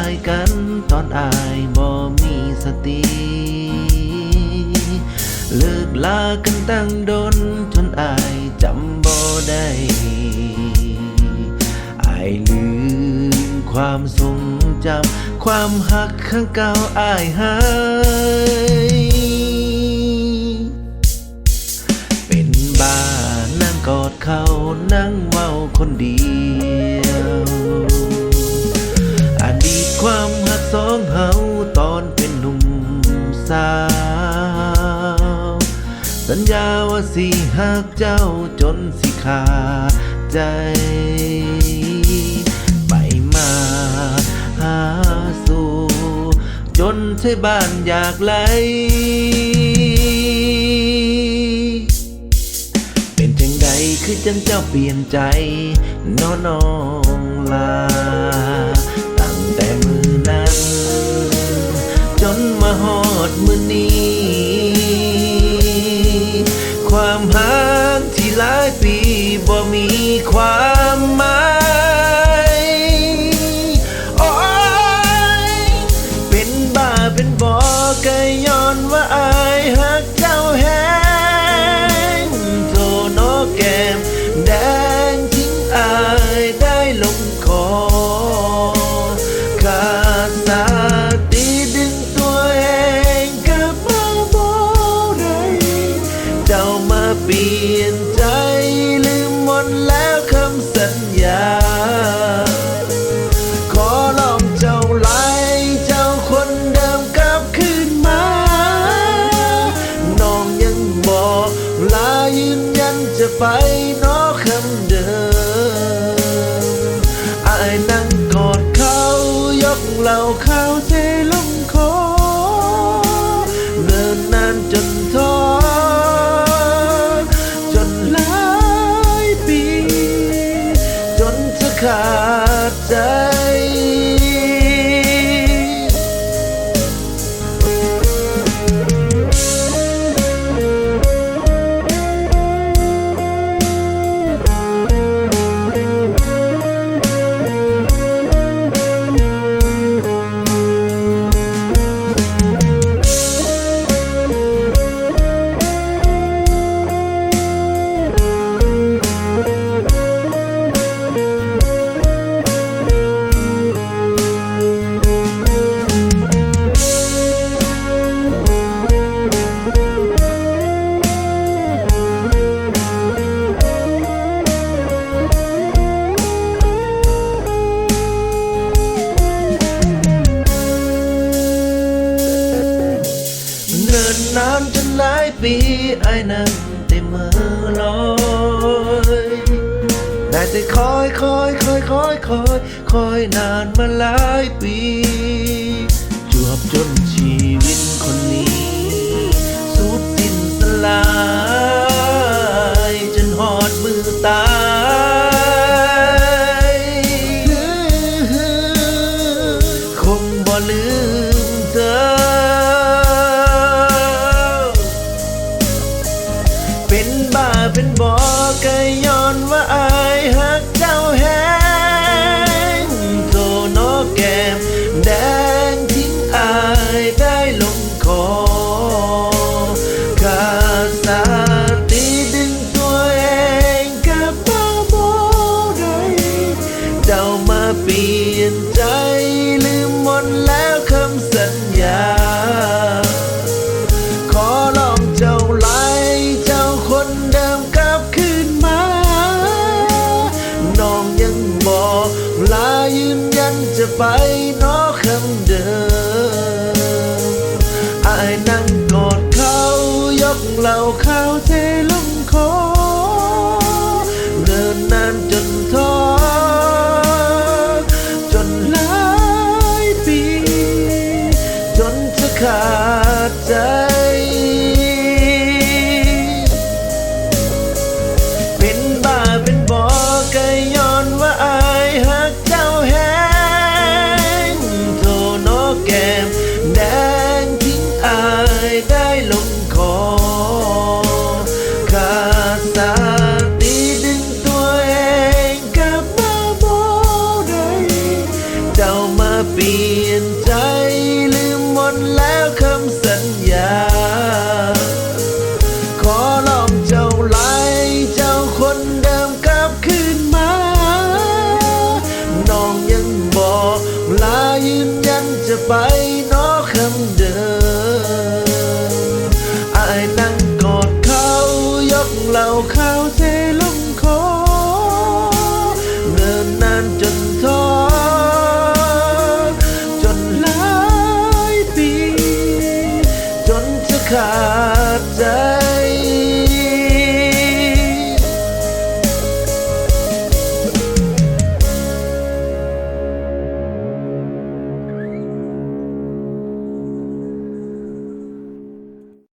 ายกันตอนอายบ่มีสติเลิกลากันตั้งดนจนอายจำบ่ได้อายลืมความทรงจำความหักข้างเก่าอายหายเป็นบ้านั่งกอดเขานั่งเมาคนเดียว สัญญาว่าสิหักเจ้าจนสิขาดใจ ไปมาหาสู่ จนใช่บ้านอยากไหลเป็นจังใดคือจังเจ้าเปลี่ยนใจน้อน้องลา บ่มีความหมายโอ้ยเป็นบ้าเป็นบอก็ย้อนว่าอายหักเจ้าแหงโทโนแก้มแดงทิ้งอายได้ลงคอขาดสติดึงตัวเองกลับมาบอกได้เจ้ามาเปลี่ยนใจ ไปเนอคำเดิมอายนั่งกอดเขายกเหล่าข้าวเทลงคอเนินนานจนท้อจนหลายปี จนจะขาดใจ ปีไอ้นั่งแต่มือลอยได้แต่คอยคอยคอยคอยคอยคอยนานมาหลายปี จวบจนชีวิตคนนี้สุดสิ้นสลายจนหอดมือตายคงบ่ลืมเธอ เปลี่ยนใจ ลืมหมดแล้วคำสัญญา ขอลองเจ้าไล่เจ้าคนเดิมกลับคืนมา น้องยังบอกลายืนยันจะไปนอคำเดิม น ยังจะไปน้อคำเดิมอายนั่งกอดเขายกเหล่าข้าวเทลงคอเนินนานจน